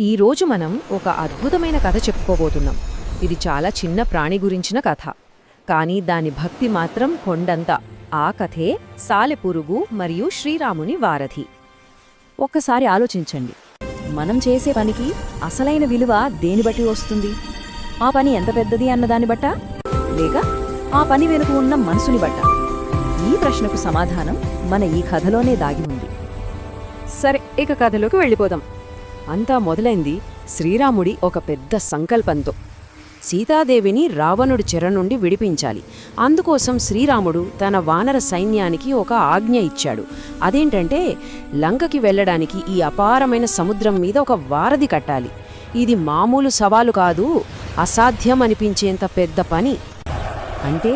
ఈరోజు మనం ఒక అద్భుతమైన కథ చెప్పుకోబోతున్నాం. ఇది చాలా చిన్న ప్రాణి గురించిన కథ. కానీ దాని భక్తి మాత్రం కొండంత. ఆ కథే సాలెపురుగు మరియు శ్రీరాముని వారధి. ఒక్కసారి ఆలోచించండి. మనం చేసే పనికి అసలైన విలువ దేని బట్టి వస్తుంది? ఆ పని ఎంత పెద్దది అన్నదాన్ని బట్ట? లేక ఆ పని వెనుక ఉన్న మనసుని బట్ట? ఈ ప్రశ్నకు సమాధానం మన ఈ కథలోనే దాగి ఉంది. సరే ఇక కథలోకి వెళ్ళిపోదాం. అంతా మొదలైంది శ్రీరాముడి ఒక పెద్ద సంకల్పంతో. సీతాదేవిని రావణుడి చెర నుండి విడిపించాలి. అందుకోసం శ్రీరాముడు తన వానర సైన్యానికి ఒక ఆజ్ఞ ఇచ్చాడు. అదేంటంటే లంకకి వెళ్ళడానికి ఈ అపారమైన సముద్రం మీద ఒక వారధి కట్టాలి. ఇది మామూలు సవాలు కాదు అసాధ్యం అనిపించేంత పెద్ద పని. అంటే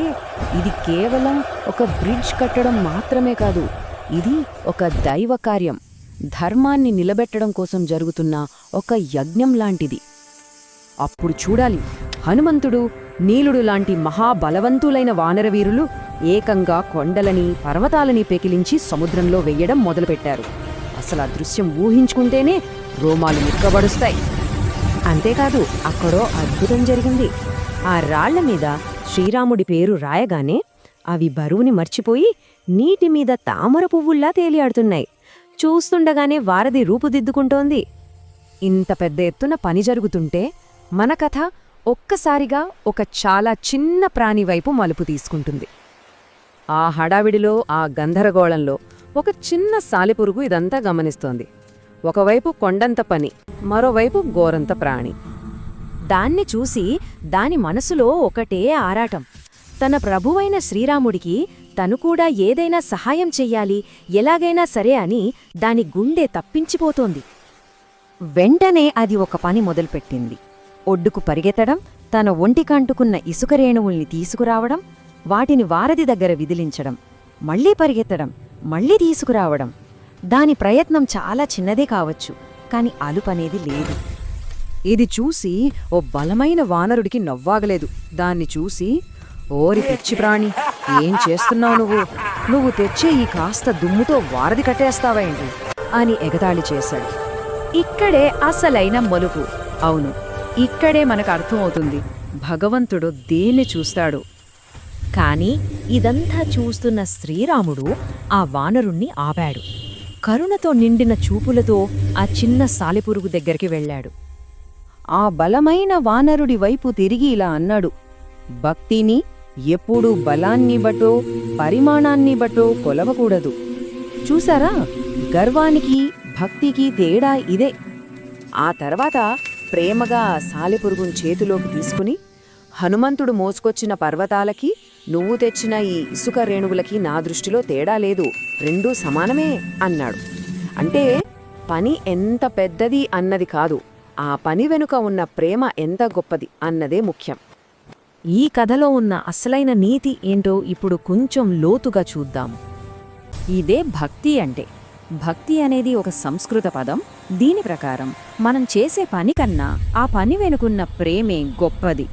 ఇది కేవలం ఒక బ్రిడ్జ్ కట్టడం మాత్రమే కాదు ఇది ఒక దైవ కార్యం. ధర్మాన్ని నిలబెట్టడం కోసం జరుగుతున్న ఒక యజ్ఞం లాంటిది. అప్పుడు చూడాలి హనుమంతుడు నీలుడు లాంటి మహాబలవంతులైన వానరవీరులు ఏకంగా కొండలని పర్వతాలని పెకిలించి సముద్రంలో వెయ్యడం మొదలుపెట్టారు. అసలు ఆ దృశ్యం ఊహించుకుంటేనే రోమాలు ముక్కబడుస్తాయి. అంతేకాదు అక్కడో అద్భుతం జరిగింది. ఆ రాళ్ళ మీద శ్రీరాముడి పేరు రాయగానే అవి బరువుని మర్చిపోయి నీటి మీద తామర పువ్వుల్లా తేలియాడుతున్నాయి. చూస్తుండగానే వారధి రూపుదిద్దుకుంటోంది. ఇంత పెద్ద ఎత్తున పని జరుగుతుంటే మన కథ ఒక్కసారిగా ఒక చాలా చిన్న ప్రాణి వైపు మలుపు తీసుకుంటుంది. ఆ హడావిడిలో ఆ గందరగోళంలో ఒక చిన్న సాలెపురుగు ఇదంతా గమనిస్తోంది. ఒకవైపు కొండంత పని మరోవైపు గోరంత ప్రాణి. దాన్ని చూసి దాని మనసులో ఒకటే ఆరాటం. తన ప్రభువైన శ్రీరాముడికి తను కూడా ఏదైనా సహాయం చెయ్యాలి ఎలాగైనా సరే అని దాని గుండె తప్పించిపోతోంది. వెంటనే అది ఒక పని మొదలుపెట్టింది. ఒడ్డుకు పరిగెత్తడం తన ఒంటికంటుకున్న ఇసుక రేణువుల్ని తీసుకురావడం వాటిని వారధి దగ్గర విదిలించడం మళ్ళీ పరిగెత్తడం మళ్ళీ తీసుకురావడం. దాని ప్రయత్నం చాలా చిన్నదే కావచ్చు కాని అలుపనేది లేదు. ఇది చూసి ఓ బలమైన వానరుడికి నవ్వాగలేదు. దాన్ని చూసి ఓరి పిచ్చి ప్రాణి ఏం చేస్తున్నావు నువ్వు? నువ్వు తెచ్చే ఈ కాస్త దుమ్ముతో వారధి కట్టేస్తావేంటి? అని ఎగతాళి చేశాడు. ఇక్కడే అసలైన మలుపు. అవును ఇక్కడే మనకు అర్థమవుతుంది. భగవంతుడు దేన్ని చూస్తాడు? కాని ఇదంతా చూస్తున్న శ్రీరాముడు ఆ వానరుణ్ణి ఆపాడు. కరుణతో నిండిన చూపులతో ఆ చిన్న సాలిపురుగు దగ్గరికి వెళ్ళాడు. ఆ బలమైన వానరుడి వైపు తిరిగి ఇలా అన్నాడు భక్తిని ఎప్పుడు బలాన్ని బట్టో పరిమాణాన్ని బట్టో కొలవకూడదు. చూసారా? గర్వానికి భక్తికి తేడా ఇదే. ఆ తర్వాత ప్రేమగా సాలెపురుగుని చేతిలోకి తీసుకుని హనుమంతుడు మోసుకొచ్చిన పర్వతాలకి నువ్వు తెచ్చిన ఈ ఇసుక రేణువులకి నా దృష్టిలో తేడా లేదు. రెండూ సమానమే అన్నాడు. అంటే పని ఎంత పెద్దది అన్నది కాదు. ఆ పని వెనుక ఉన్న ప్రేమ ఎంత గొప్పది అన్నదే ముఖ్యం. ఈ కథలో ఉన్న అసలైన నీతి ఏంటో ఇప్పుడు కొంచెం లోతుగా చూద్దాం. ఇదే భక్తి అంటే. భక్తి అనేది ఒక సంస్కృత పదం. దీని ప్రకారం మనం చేసే పని కన్నా ఆ పని వెనుకున్న ప్రేమే గొప్పది.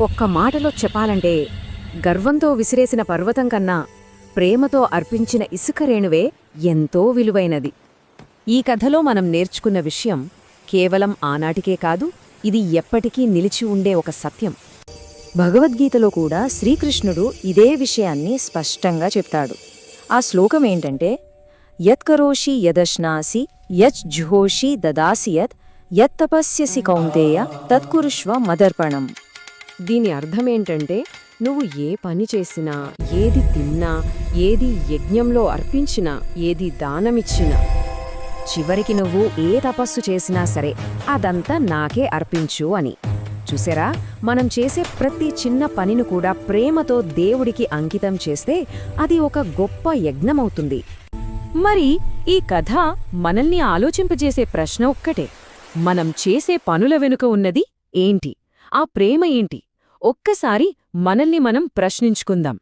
ఒక్క మాటలో చెప్పాలంటే గర్వంతో విసిరేసిన పర్వతం కన్నా ప్రేమతో అర్పించిన ఇసుక రేణువే ఎంతో విలువైనది. ఈ కథలో మనం నేర్చుకున్న విషయం కేవలం ఆనాటికే కాదు ఇది ఎప్పటికీ నిలిచి ఉండే ఒక సత్యం. భగవద్గీతలో కూడా శ్రీకృష్ణుడు ఇదే విషయాన్ని స్పష్టంగా చెప్తాడు. ఆ శ్లోకం ఏంటంటే యత్కరోషి యదశ్నాసి యజ్జుహోషి దదాసి యత్ యత్తపస్యసి కౌంతేయ తత్కురుష్వ మదర్పణం. దీని అర్థం ఏంటంటే నువ్వు ఏ పని చేసినా ఏది తిన్నా ఏది యజ్ఞంలో అర్పించినా ఏది దానమిచ్చినా చివరికి నువ్వు ఏ తపస్సు చేసినా సరే అదంతా నాకే అర్పించు అని. చూసారా? మనం చేసే ప్రతి చిన్న పనిని కూడా ప్రేమతో దేవుడికి అంకితం చేస్తే అది ఒక గొప్ప యజ్ఞమవుతుంది. మరి ఈ కథ మనల్ని ఆలోచింపజేసే ప్రశ్న ఒక్కటే. మనం చేసే పనుల వెనుక ఉన్నది ఏంటి? ఆ ప్రేమ ఏంటి? ఒక్కసారి మనల్ని మనం ప్రశ్నించుకుందాం.